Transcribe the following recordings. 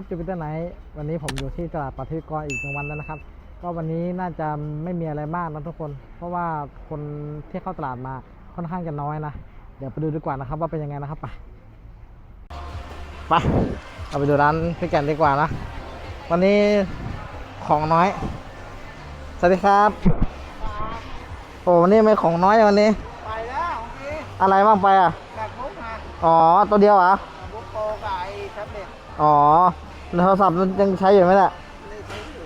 ครับจูปิเตอร์ไนท์วันนี้ผมอยู่ที่ตลาดปฏิกรอีกหนึ่งวันแล้วนะครับ ก็วันนี้น่าจะไม่มีอะไรมากนะทุกคน เพราะว่าคนที่เข้าตลาดมาค่อนข้างจะน้อยนะ เดี๋ยวไปดูดีกว่านะครับ ว่าเป็นยังไงนะครับไปไปเราไปดูร้านพี่แก่นดีกว่านะ วันนี้ของน้อย สวัสดีครับโอ้วันนี้ไม่ของน้อยวันนี้ ไปแล้วเมื่อกี้อะไรบ้างไปอะแบบมุกมาอ๋อตัวเดียวเหรอะมุกโปรกับไอ้แท็บเล็ตอ๋อ โทรศัพท์มันยังใช้อยู่ไหมล่ะไม่ได้ใช้อยู่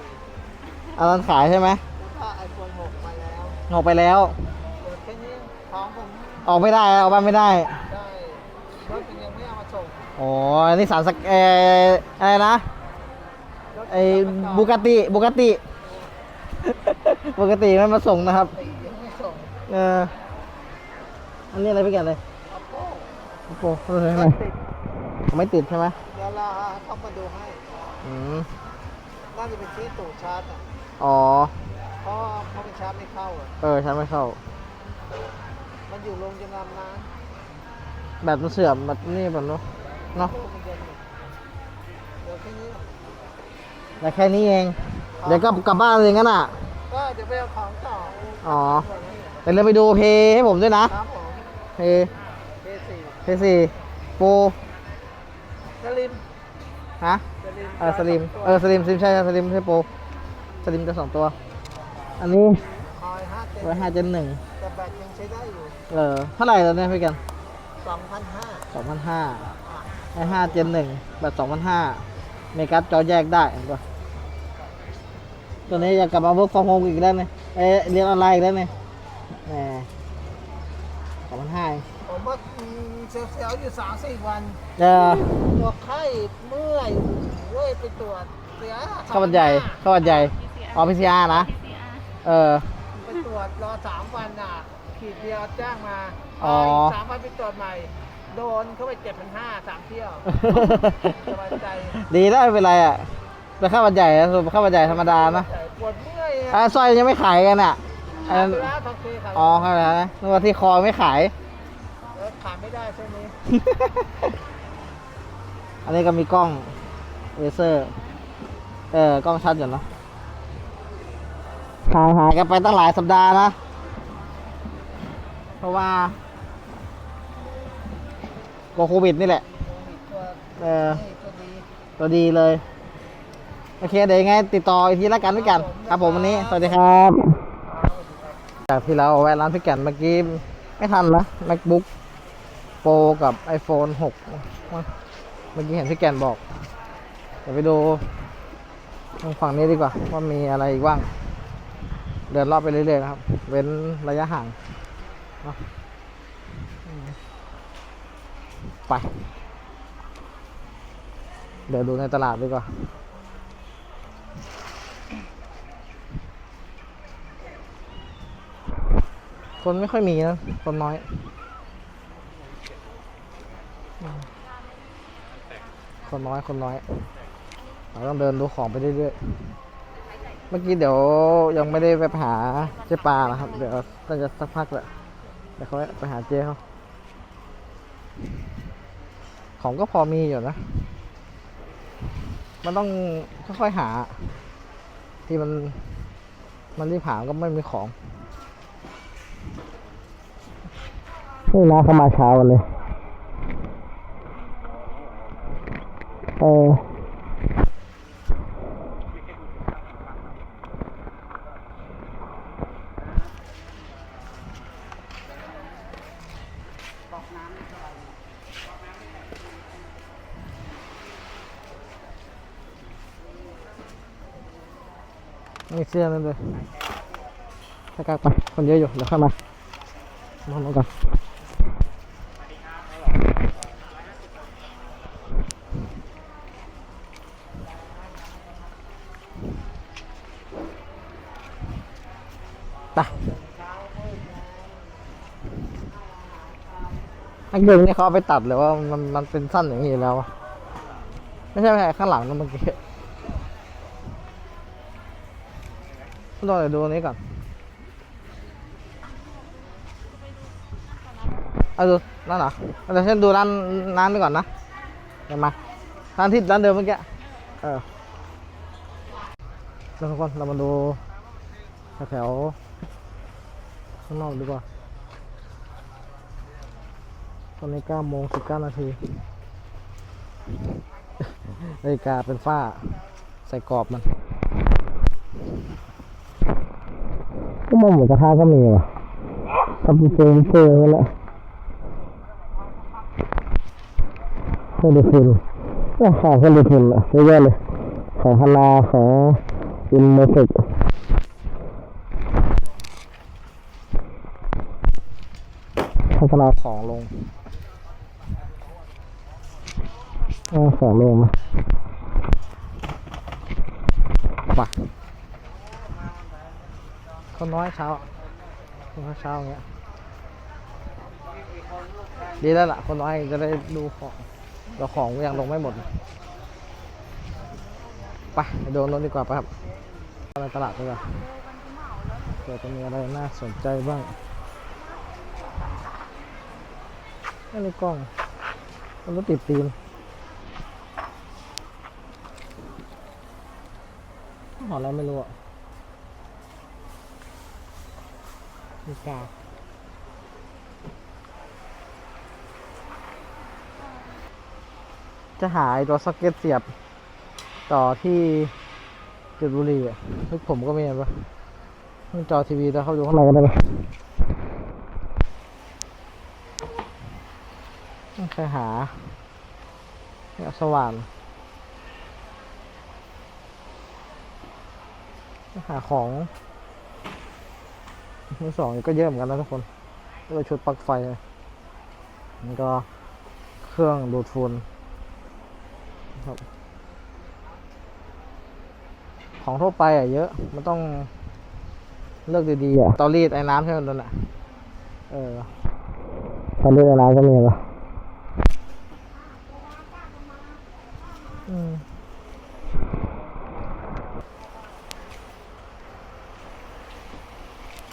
อันนั้นขายใช่ไหมแล้วก็ไอโฟน6มาแล้วออกไปแล้วเดี๋ยวแค่นี้ของผมออกไม่ได้ออกบ้านไม่ได้ได้รถเป็นยังไม่เอามาส่งอ๋อนี่สารสกเอออะไรนะรถไอ้บุกติบุกติบุกติไม่มาส่งนะครับติยังไม่ส่งเอออันนี้อะไรพี่แกนเลยอัปโป้โอ้โหอะไรอะไรติดไม่ติดใช่ไหม เดี๋ยวเราเข้ามาดูให้อืมน่าจะเป็นที่ตู่ชาร์จอะอ๋อ เพราะเพราะเป็นชาร์จไม่เข้าอะเออใช้ไม่เข้า มันอยู่โรงจำนำนะแบตมันเสื่อมแบบนี่แบบนู้นเนาะโอ้มันเย็นอยู่เดี๋ยวแค่นี้แต่แค่นี้เอง เดี๋ยวก็กลับบ้านเลยงั้นอะ ก็เดี๋ยวไปเอาของต่ออ๋อแต่เราไปดูเพย์ให้ผมด้วยนะ ครับผมเพย์เบสี่เพย์สี่โปร สลิมฮะสลิมเออสลิมเออสลิมสลิมใช่ใช่สลิมไม่ใช่โปรสลิมจะสองตัว อันนี้คอยห้าเต็มร้อยห้าเจนหนึ่งแต่แบตยังใช้ได้อยู่เออเท่าไหร่แล้วเนี่ยพี่กันสองพันห้าสองพันห้าร้อยห้าเจนหนึ่งแบบสองพันห้าเมกัสจอแยกได้เห็นปะตัวนี้อยากกลับมาเวิร์กฟอร์มโฮมอีกแล้วเนี่ยเอ๊ะเรียนออนไลน์อีกแล้วเนี่ยแหมสองพันห้าผมว่าอืม เซลล์ๆอยู่สามสี่วัน เออตัวไข้เมื่อยเว้ยไปตรวจเสียข้าวมันใหญ่ข้าวมันใหญ่ออพีซีอาร์นะเออ ไปตรวจรอสามวันอะ ขีดเดียวแจ้งมาอ๋อ กสามวันไปตรวจใหม่ โดนเข้าไปเจ็ดพันห้าสามเที่ยวสบายใจดีแล้วไม่เป็นไรอะแต่ข้าวมันใหญ่นะส่วนข้าวมันใหญ่ธรรมดานะแต่ปวดเมื่อยอะอะสร้อยยังไม่ขายกันอะอันขานั้ยนไปแล้วทองเคขายอ๋อครับนะนึกว่าที่คอไม่ขายเออ ขายไม่ได้ช่วงนี้ อันนี้ก็มีกล้องเลเซอร์ เออกล้องชัดอยู่เนอะหายหายกันไปตั้งหลายสัปดาห์นะ เพราะว่าโโควิดนี่แหละตัวเออนี่ตัวดีตัวดีเลย โอเค เดี๋ยวยังไงติดต่ออีกทีละกันพี่กัน ครับผมวันนี้ สวัสดีครับ จากที่เราแวะร้านพี่แก่นเมื่อกี้ ไม่ทันนะ macbook pro กับ iphone 6 เมื่อกี้เห็นพี่แกนบอก เดี๋ยวไปดูทางฝั่งนี้ดีกว่า ว่ามีอะไรอีกบ้าง เดินรอบไปเรื่อยๆนะครับ เว้นระยะห่างไป เดี๋ยวดูในตลาดดีกว่าคนไม่ค่อยมีนะ คนน้อย คนน้อยคนน้อย เราต้องเดินดูของไปเรื่อยๆ เมื่อกี้เดี๋ยวยังไม่ได้ไปหาเจ๊ปลานะครับ เดี๋ยวน่าจะสักพักแหละเดี๋ยวเขาไปหาเจ๊เขาของก็พอมีอยู่นะ มันต้องค่อยๆหา ที่มัน มันรีบหาก็ไม่มีของ นี่นะเขามาเช้ากันเลย เออนี่เสื้อนั่นเลยถ้ากลับไปคนเยอะอยู่ เดี๋ยวค่อยมามาลงกันไป อันเดิมนี่เขาไปตัดหรือว่ามันมันเป็นสั้นอย่างนี้แล้วไม่ใช่ไม่ใช่ข้างหลังนั่นเมื่อกี้ต้องเดี๋ยวดูนี้ก่อนเอาดูนั่นเหรอเดี๋ยวฉันดูร้านร้านไปก่อนนะเดี๋ยวมาร้านที่ร้านเดิมเมื่อกี้เออทุกคนเรามาดูแถวข้างนอกดีกว่า อนนี้9โมง19 นาทีนาฬิกาเป็นฝ้า ใส่กรอบมันก็มองหมูกระทะก็มีว่ะทำเป็นเฟรมเฟรมนั่นและเครื่องดูดฝุ่นเนี่ยของเครื่องดูดฝุ่นอะเยอะแยะเลย ของฮานาของอินโมเซกพัฒนาของลง เอาของลงมาไปคนน้อยเช้าคนน้อยเช้าอย่างเงี้ยดีแล้วล่ะ คนน้อยจะได้ดูของเราของยังลงไม่หมดไปไปดูรถดีกว่าไปครับไปตลาดดีกว่าเผื่อจะมีอะไรน่าสนใจบ้างนี่ในกล้องมันรถติดตีน หออไรไม่รู้อะมีกาจะหาไอ้ตัวซ็อกเก็ตเสียบ ต่อที่จุดบุหรี่อะทุกผมก็ไมีเห็นปะมันจอทีวีแล้วเข้าดูข้างในกันได้ปะต้องใครหาเนี่ยสว่าน หาของมือสองก็เยอะเหมือนกันนะทุกคนก็เลยชุดปลั๊กไฟมันก็เครื่องดูดฝุ่นครับ ของทั่วไปอะเยอะ มันต้องเลือกดีๆอะเตารีดไอ้น้ำใช่ไหมนั่นอะ เออเตารีดไอ้น้ำก็มีป่ะอืม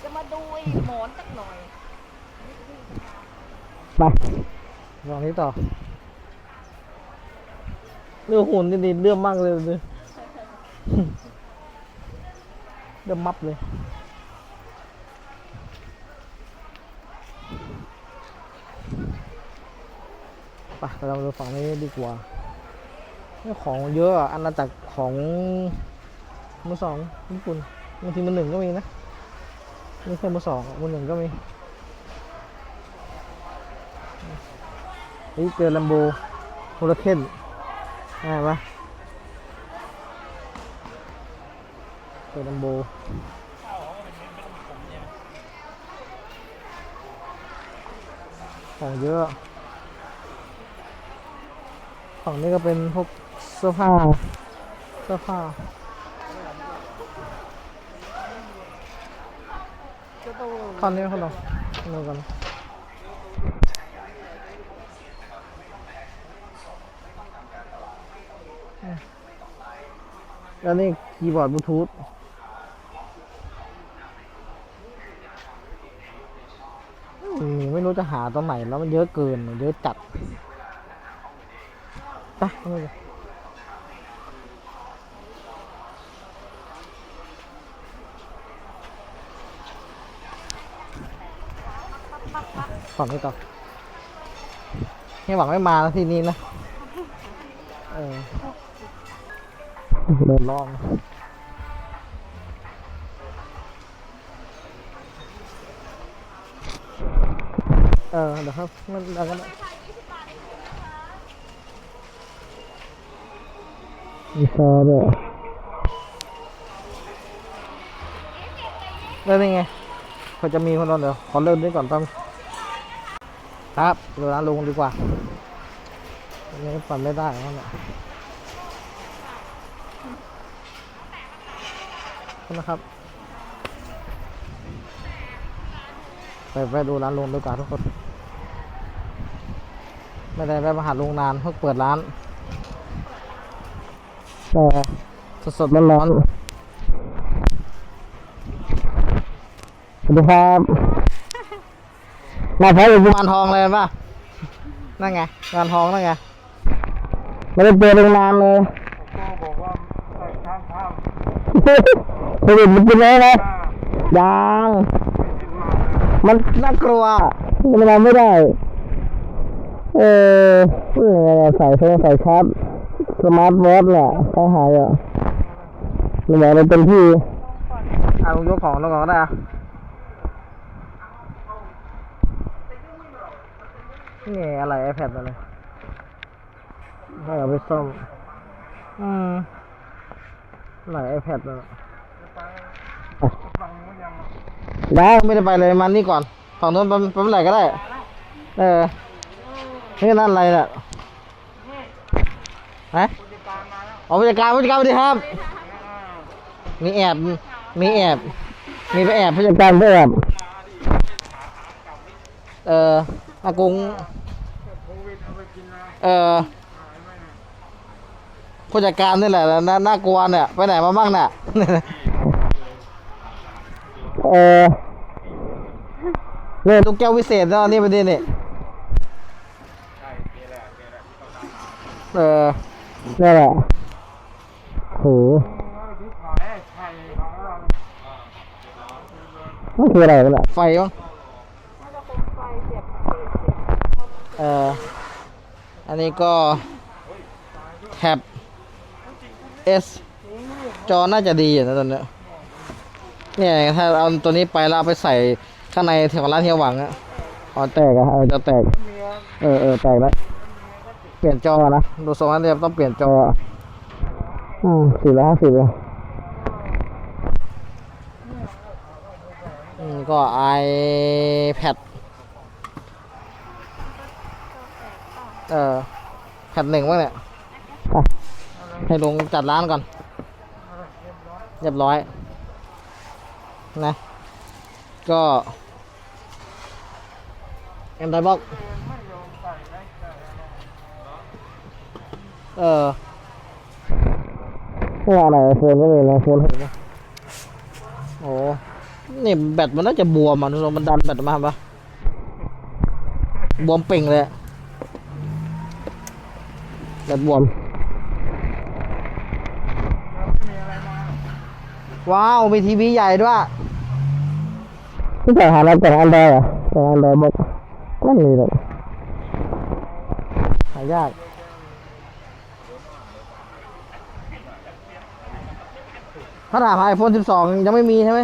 จะมาดูไอ้หมอนสักหน่อย ไปลอง นี้ต่อเรื่องหุ่นนี่ดีเรื่องมากเลยเลยเรื่องมับเลยไปเรามาดูฝั่งนี้ดีกว่าของเยอะอันนาจากรของมือสองญี่ปุ่นบางทีมือหนึ่งก็มีนะไม่ใช่มือสองมือหนึ่งก็มี นี่เจอลัมโบโฮลเคนได้ปะเจอลัมโบของเยอะฝั่งนี้ก็เป็นพวกเสื้อผ้าเสื้อผ้าคอนนี้คนเราคนเรากันอืม แล้วนี่คีย์บอร์ดบลูทูธไม่รู้จะหาตรงไหนแล้วมันเยอะเกิน เยอะจัดไปเอาไปเลยฝั่งนี้ต่อนี่หวังไม่มาที่นี้นะ เออ เดินลองเออเดี๋ยวครับมันเดี๋ยวกันนะมีซอด้วยแล้วนี่ไงเขาจะมีคนนอนเดี๋ยวขอเริ่มด้วยก่อนแป๊บครับเดี๋ยวร้านลงดีกว่าอันนี้ปั่นไม่ได้แล้วเนี่ยขอบ คุณนะครับไปไปดูร้านลงดีกว่าทุกคน ไม่ได้ไปมาหาโรงนานเพิ่งเปิดร้านแต่สดๆร้อนๆสวัสดีครับมาพร้อมกับกุมารทองเลยป่ะนั่นไงกุมารทองนั่นไงไม่ได้เจอโรงนานเลยโกบอกว่า ควิดมันกินได้ไหมยังมันน่ากลัวมันทำไม่ได้ เออเออใส่โทรใส่ชาร์จสมาร์ทวอทแหละใช้หายอะมันบอกเลยเป็นที่อะลงยกของลงก่อนก็ได้อะนี่อะไร iPad อะไรให้เอาไปซ่อมอืมไหน iPad น่ะอะได้ไม่ได้ไปเลยมานี่ก่อนฝั่งโน้นไปไปเมื่อไหร่ก็ได้ เออนี่นั่นอะไรเนี่ยฮะอ๋อผู้จัดการผู้จัดการสวัสดีครับ มีแอบ มีแอบ มีไปแอบผู้จัดการไปแอบเอออากงเออผู้จัดการนี่แหละน่ากลัวเนี่ย ไปไหนมาบ้างเนี่ย เออเนี่ยลูกแก้ววิเศษเนาะนี่ประเด็นนี่เออนี่นแหละโหมันคืออะไรกันล่ะ ไฟมั้งเอออันนี้ก็แท็บ S จอน่าจะดีอยู่นะตอนเนี้ย เนี่ยถ้าเอาตัวนี้ไปแล้วเอาไปใส่ข้างในแถวร้านเฮียหวังอะอ๋อแตกอะเออจะแตก เออเออแตกแล้ว เปลี่ยนจอนะ ดูทรงแล้วเนี่ยต้องเปลี่ยนจออืมสี่ร้อยห้าสิบเลยอืมก็ iPad เออแพดหนึ่งว่างเนี่ยอะให้ลุงจัดร้านก่อน เรียบร้อย นะ ก็แอนดรอยบอกเออไม่ว่าอะไรโฟนก็มีนะโฟนเห็นไหมโอ้นี่แบตมันน่าจะบวมอะลงมันดันแบตออกมาปะบวมเป่งเลยอะแบตบวม ว้าว มีทีวีใหญ่ด้วย ที่ใส่หาอะไรจากอันดอยอะจากอันดอยบอกไม่มีเลยหายากถ้าถามไอโฟน12 ยังไม่มีใช่ไหม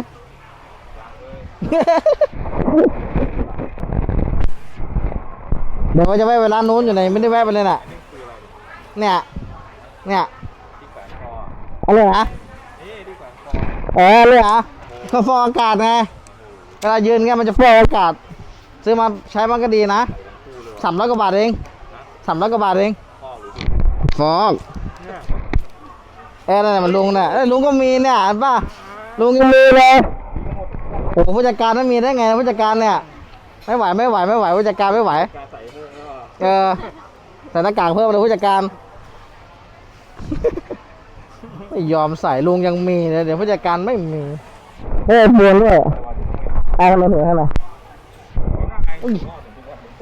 เดี๋ยวว่าจะแวะไปร้านนู้นอยู่ไหนไม่ได้แวะไปเลยน่ะ เนี่ย เนี่ยอะไรนะอ๋อเลยเหรอก็ฟองอากาศไงเวลายืนเงี้ยมันจะฟองอากาศ ซื้อมาใช้มันก็ดีนะสามร้อยกว่าบาทเองสามร้อยกว่าบาทเองฟอกเออนั่นน่ะมันลุงน่ะเอ้ยลุงก็มีเนี่ยเห็นป่ะลุงยังมีเลยโอ้โหผู้จัดการไม่มีได้ไงผู้จัดการเนี่ยไม่ไหวไม่ไหวไม่ไหวผู้จัดการไม่ไหวเออใส่หน้ากากเพิ่มเลยผู้จัดการไม่ยอมใส่ลุงยังมีเลยเดี๋ยวผู้จัดการไม่มีเฮ้ยบวนด้วย อะมาถึงให้หน่อยอุ้ย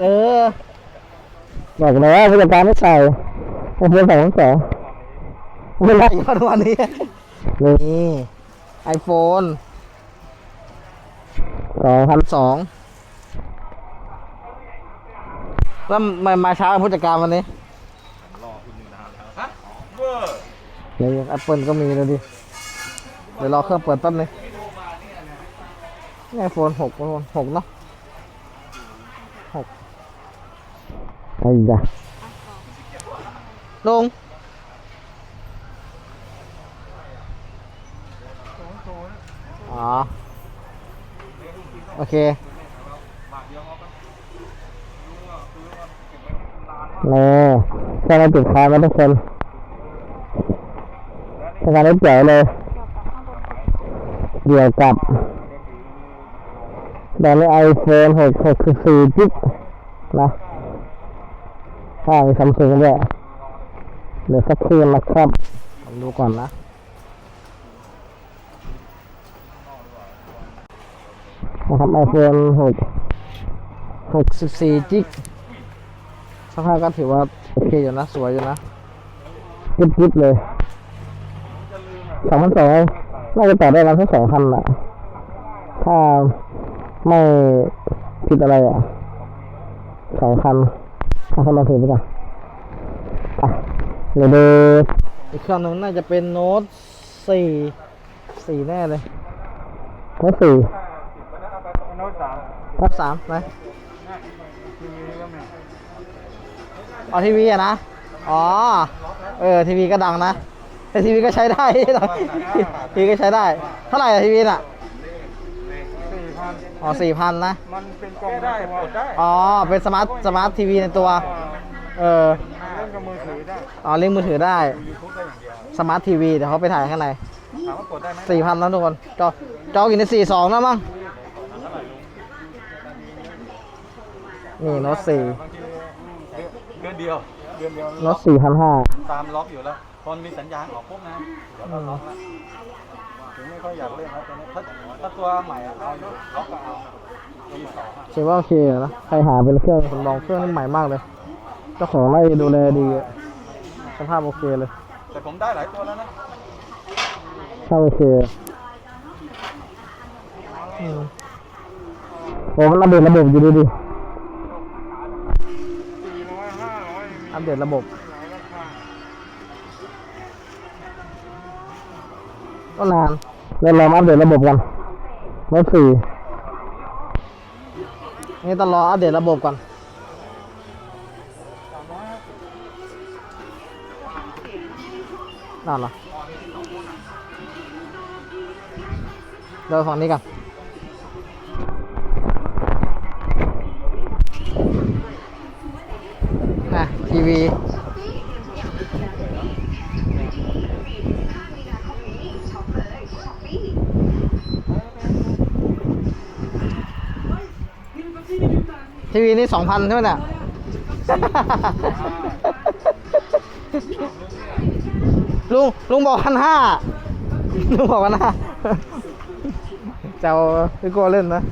เออบอกเลยว่าผู้จัดการไม่ใส่ผมเป็นใส่ทั้งสองไม่ได้ยอดวันนี้นี่ไอโฟนสองพันสองแล้วมามาเช้าผู้จัดการวันนี้เดี๋ยวแอปเปิลก็มีเลยดิ เดี๋ยวรอเครื่องเปิดแป๊บนึง ไอโฟนหกไอโฟนหกเนาะหกไอ้ยะลงอ๋อ โอเคนี่แค่เราติดค้างแล้วทุกคนทำงานได้เจ๋วเลยเกี่ยวกับ แบรนไอโฟน6 64จิกนะถ้ามีซัมซุงด้วยเดี๋ยวสักครู่นะครับผมดูก่อนนะนะครับไอโฟน6 64จิกสภาพก็ถือว่าโอเคอยู่นะ สวยอยู่นะยิบๆเลยสองพันสองน่าจะต่อได้ประมาณสักสองพันแหละถ้า ไม่ผิดอะไรอะสองพันถ้าเขาลองถือไปก่อนอะเดี๋ยวดูอีกเครื่องหนึงน่าจะเป็นโน้ตสี่สี่แน่เลยโน้ตสี่โน้ตสามโน้ตสามไหนทีวีก็มีอ๋อทีวีอะนะ อ๋อ เออทีวีก็ดังนะ แต่ทีวีก็ใช้ได้ ทีวีก็ใช้ได้ เท่าไหร่อะทีวีน่ะสี่พัน อ๋อสี่พันนะ มันเป็นกล่องได้กดได้อ๋อ เป็นสมาร์ทสมาร์ททีวีในตัว เออเล่นกับมือถือได้อ๋อเล่นมือถือได้ยูทูบได้อย่างเดียวสมาร์ททีวีเดี๋ยวเขาไปถ่ายข้างในถามว่ากดได้ไหมสี่พันแล้วทุกคนจอจอกินในสี่สองแล้วมั้งนี่โน้ตสี่บางทีเดือนเดียวเดือนเดียวโน้ตสี่พันห้าตามล็อกอยู่แล้วพอมีสัญญาณออกปุ๊บนะเดี๋ยวก็ล็อกแล้วถึงไม่ค่อยอยากเล่นแล้วตอนนี้ ถ้าถ้าตัวใหม่อะเอาอยู่ล็อกก็เอามีสองอะถือว่าโอเคอยู่นะใครหาเป็นเครื่องผมลองเครื่องนี่ใหม่มากเลยเจ้าของไล่ดูแลดีอะสภาพโอเคเลยแต่ผมได้หลายตัวแล้วนะถ้าโอเคอืมโอ้มันอัปเดตระบบอยู่ดูดิสี่ร้อยห้าร้อยอัปเดตระบบ หลายราคาก็นานเดี๋ยวเรามาอัปเดตระบบกัน รถสี่นี่ต้องรออัปเดตระบบก่อนนั่นเหรอเดี๋ยวฝั่งนี้กันนะทีวี ทีวีนี่สองพันใช่ไหมเนี่ย ลุงลุงบอกพันห้าลุงบอกพันห้าเจ้าพี่โก้เล่นนะ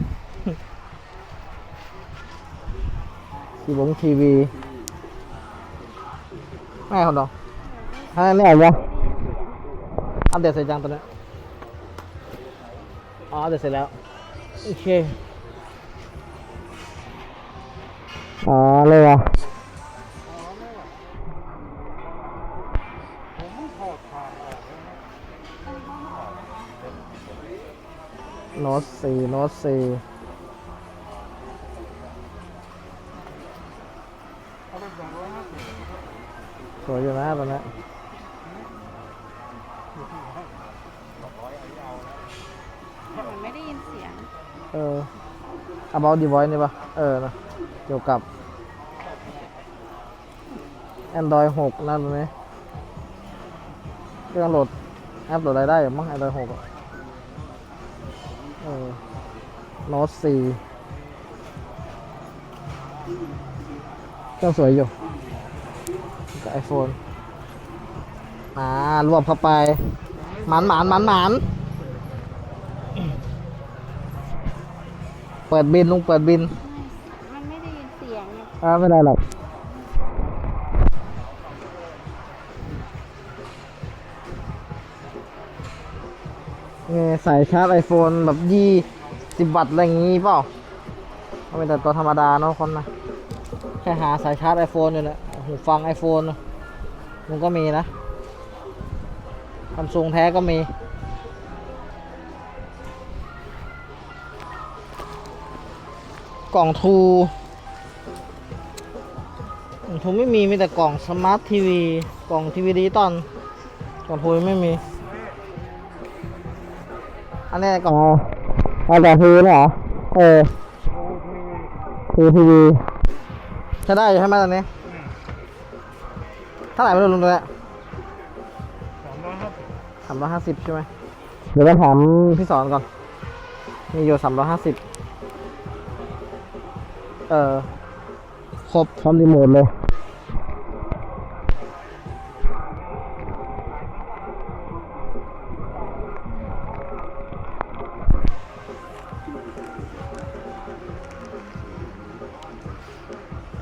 ทีวงทีวีไม่คนดองอันนี้อะไรวะอัปเดตเสร็จยังตัวเนี้ยอ๋ออัปเดตเสร็จแล้ว โอเค อ๋อเลยวะโน้ตสี่โน้ตสี่เอาไปสองร้อยห้าสิบสวยอยู่นะตอนนี้แต่มันไม่ได้ยินเสียง เออ about device นี่ปะเออนะเกี่ยวกับ Android 6นะตรงนี้เรื่องโหลดแอปโหลดอะไรได้มั้ง Android 6อะเออ Note 4เครื่องสวยอยู่ กับ iPhone อ่ารวบเข้าไป หมันหมันหมันหมันเปิดบินลุงเปิดบินไม่ได้ยินเสียงไง อ่าไม่ได้หรอกนี่ใส่ชาร์จไอโฟนแบบยี่สิบวัตต์อะไรอย่างงี้เปล่าเอาเป็นแต่ตัวธรรมดาเนาะคนนะแค่หาสายชาร์จไอโฟนอยู่แหละหูฟังไอโฟนมันก็มีนะซัมซุงแท้ก็มีกล่องทู ผมไม่มีมีแต่กล่องสมาร์ททีวีกล่องทีวีดิจิตอลกล่องทูยังไม่มี อันนี้กล่องเอาแต่ทีวีเหรอเออทีทีวีใช้ได้อยู่ใช่ไหมตอนนี้เท่าไหร่ไม่รู้ลุงตัวเนี้ยสามร้อยห้าสิบสามร้อยห้าสิบใช่ไหมเดี๋ยวไปถามพี่สอนก่อน มีอยู่สามร้อยห้าสิบเออ ครบพร้อมรีโมทเลย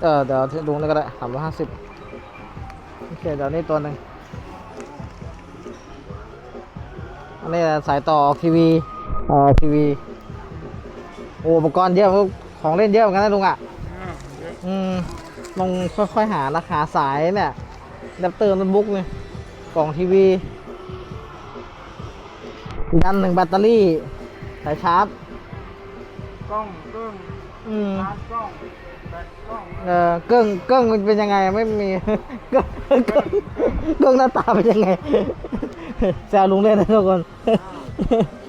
เออเดี๋ยวดูนี่ก็ได้สามร้อยห้าสิบโอเค เดี๋ยวนี่ตัวหนึ่งอันนนี้สายต่อออกทีวีออกทีวี โอ้อุปกรณ์เยอะของเล่นเยอะเหมือนกันนะลุงอะ อืมลองค่อยๆหาราคาสายเนี่ยแรปเตอร์โน้ตบุ๊กเนี่ยกล่องทีวียันหนึ่งแบตเตอรี่สายชาร์จกล้องเครื่องอืมชาร์จกล้องแบตกล้องเออเกิ้งเกิ้งมันเป็นยังไงไม่มีเกิ้งเกิ้งเกิ้งหน้าตาเป็นยังไงแซวลุงเล่นนะทุกคนอั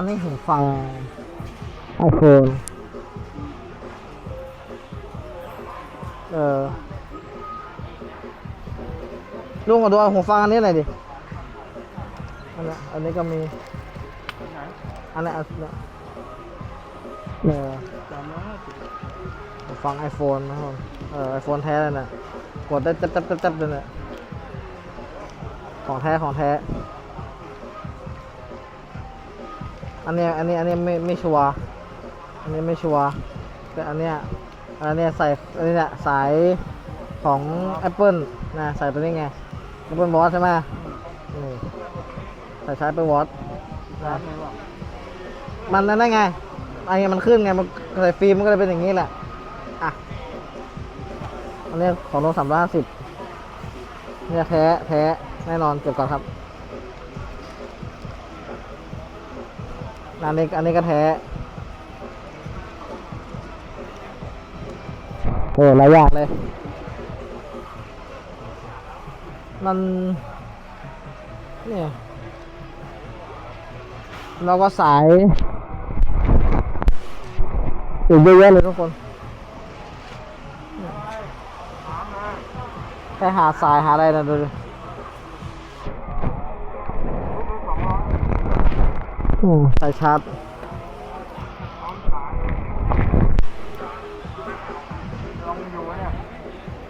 นนี้หูฟังไอโฟนเออลุงมาดูเอาหูฟังอันนี้หน่อยดิ อันนี้อันนี้ก็มี อันนี้อันนี้เออสามร้อยห้าสิบหูฟัง iPhone นะครับเออ iPhone แท้เลยนะกดได้จับจับจับจับเลยนะของแท้ของแท้ อันเนี้ยอันนี้อันนี้ไม่ไม่ชัวร์อันนี้ไม่ชัวร์แต่อันเนี้ยอันเนี้ยใส่อันนี้เนี่ยสายของ Apple นะใส่ตัวนี้ไง Apple Watch ใช่ไหมนี่ใส่ใช้ Apple Watch นะมันนั่นได้ไงไอ้มันขึ้นไงมันใส่ฟิล์มมันก็เลยเป็นอย่างนี้แหละอะอันนี้ของโลสามร้อยห้าสิบเนี่ยแท้แท้แน่นอนเก็บก่อนครับ อันนี้อันนี้ก็แท้ โอ้หลายอย่างเลย มัน เนี่ยแล้วก็สายอีกเยอะแยะเลยทุกคนแค่หาสายหาอะไรนะดูดิ อืมสายชาร์จลองอยู่เนี่ย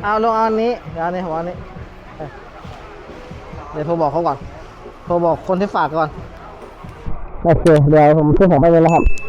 เอาลงอันนี้เดี๋ยวอันนี้ผมอันนี้เอ้ยเดี๋ยวโทรบอกเขาก่อน โทรบอกคนที่ฝากก่อน โอเค เดี๋ยวผมช่วยผมไปเลยนะครับ